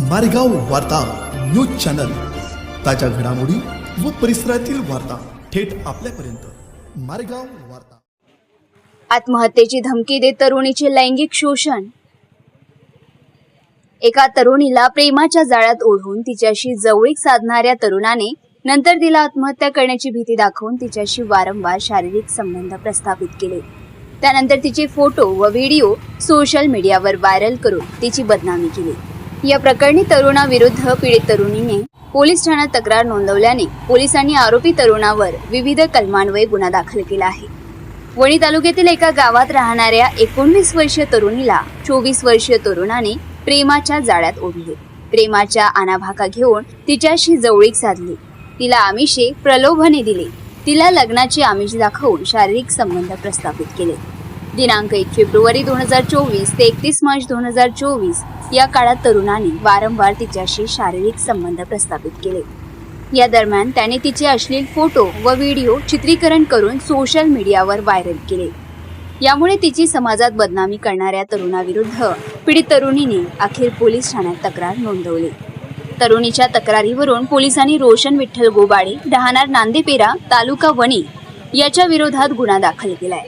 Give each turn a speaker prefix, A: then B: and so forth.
A: मारेगाव वार्ता news channel. ताज्या घडामोडी व परिसरातील वार्ता थेट आपल्यापर्यंत. मारेगाव वार्ता.
B: आत्महत्येची धमकी देत तरुणीचे लैंगिक शोषण. एका तरुणीला प्रेमाच्या जाळ्यात ओढून तिच्याशी जवळीक साधणाऱ्या तरुणाने नंतर तिला आत्महत्या करण्याची भीती दाखवून तिच्याशी वारंवार शारीरिक संबंध प्रस्थापित केले. त्यानंतर तिचे फोटो व व्हिडिओ सोशल मीडियावर व्हायरल करून तिची बदनामी केली. या प्रकरणी तरुणाविरुद्ध पीडित तरुणीने पोलीस ठाण्यात तक्रार नोंदवल्याने पोलिसांनी आरोपी तरुणावर विविध कलमान्वये गुन्हा दाखल केला आहे. वणी तालुक्यातील एका गावात राहणाऱ्या एकोणवीस वर्षीय तरुणीला चोवीस वर्षीय तरुणाने प्रेमाच्या जाळ्यात ओढले. प्रेमाच्या आनाभाका घेऊन तिच्याशी जवळीक साधली. तिला आमिषे प्रलोभने दिले. तिला लग्नाची आमिष दाखवून शारीरिक संबंध प्रस्थापित केले. दिनांक एक फेब्रुवारी दोन हजार चोवीस ते एकतीस मार्च दोन हजार चोवीस या काळात तरुणाने वारंवार तिच्याशी शारीरिक संबंध प्रस्थापित केले. या दरम्यान त्याने तिचे अश्लील फोटो व व्हिडिओ चित्रीकरण करून सोशल मीडियावर व्हायरल केले. यामुळे तिची समाजात बदनामी करणाऱ्या तरुणाविरुद्ध पीडित तरुणीने अखेर पोलीस ठाण्यात तक्रार नोंदवली. तरुणीच्या तक्रारीवरून पोलिसांनी रोशन विठ्ठल गोबाडे राहणार नांदेपेरा तालुका वणी याच्या विरोधात गुन्हा दाखल केलाय.